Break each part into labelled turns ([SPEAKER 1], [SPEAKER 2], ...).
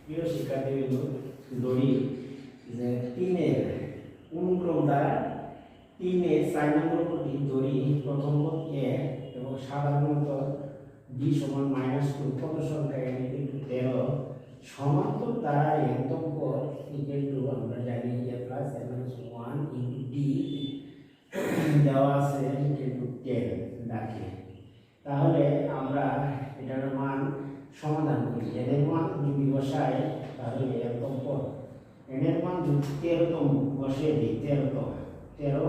[SPEAKER 1] প্রিয় শিক্ষার্থীবৃন্দ দড়ি যে তিনের অনুক্রম দ্বারা তিনের চার নম্বর কোটি দড়ি প্রথম এ এবং সাধারণত ডি সমান মাইনাস টু কত সংখ্যা তেরো সমান্তর দ্বারা পদ ইকুয়াল টু আমরা জানি a plus n minus one into d দেওয়া আছে ইকুয়াল টু টেন তাহলে আমরা এটার মান করি মান যদি বসাই তাহলে এরকম পদ এন এর মান যদি তেরোতম বসিয়ে দিই তেরোতম তেরো,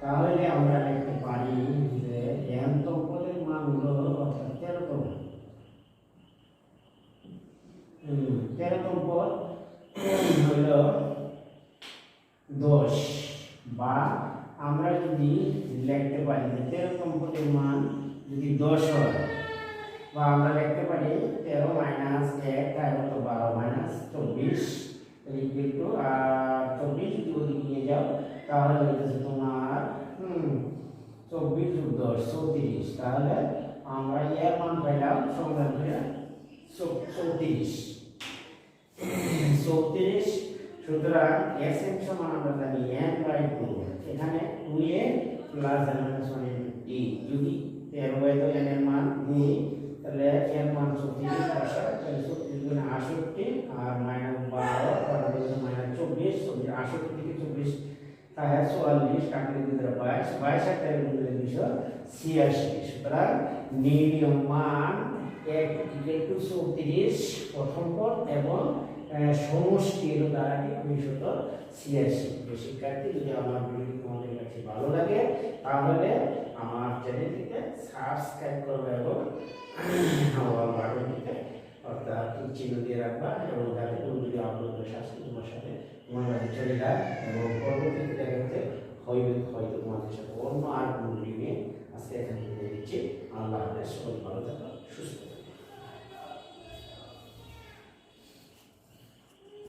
[SPEAKER 1] তাহলে আমরা লিখতে পারি যে এনতম পদের মান হলো অর্থাৎ তেরোতম তেরোতম পদ হলো দশ বা আমরা যদি লিখতে পারি যে তেরোতম পদের মান যদি দশ হয়, বা আমরা লিখতে পারি তেরো মাইনাস এক তাই কত বারো মাইনাস চব্বিশ ইকুয়াল টু আর চব্বিশ যদি ওদিকে নিয়ে যাও তাহলে হচ্ছে তোমার হুম চব্বিশ যোগ দশ চৌত্রিশ তাহলে আমরা এর মান পাইলাম সমাধান করে চৌ- চৌত্রিশ চৌত্রিশ সুতরাং এস এম সমান আমরা জানি এন বাই টু এখানে two a plus n minus one টি যদি তেরো বাই তো এন এর মান নিই তাহলে এর মান চৌত্রিশ বসা তাহলে চৌত্রিশ গুণে আষট্টি আর মাইনাস বারো তারপরে মাইনাস চব্বিশ চব্বিশ আষট্টি থেকে চব্বিশ তাহলে চুয়াল্লিশ কাটলে দিতে বাইশ বাইশ আর তেরো দিলে দুশো ছিয়াশি সুতরাং নির্ণীয় মান এক ইকুয়াল টু চৌত্রিশ, প্রথম পদ এবং সমষ্টির দ্বারাটি দুইশত ছিয়াশি? শিক্ষার্থী, যদি আমার ভিডিও তোমাদের কাছে ভালো লাগে, তাহলে আমার চ্যানেলটিকে সাবস্ক্রাইব করবে এবং আমার বাটনটিতে অর্থাৎ চিহ্ন দিয়ে রাখবা এবং যাতে কোনো করে শাস্তি তোমার সাথে, তোমার কাছে চলে যায় এবং পরবর্তীতে দেখা যাচ্ছে হয়তো হয়তো তোমাদের সাথে অন্য আর কোনো নিয়ে আজকে এখানে দিচ্ছি। আল্লাহ হাফেজ, সবাই ভালো থাকো।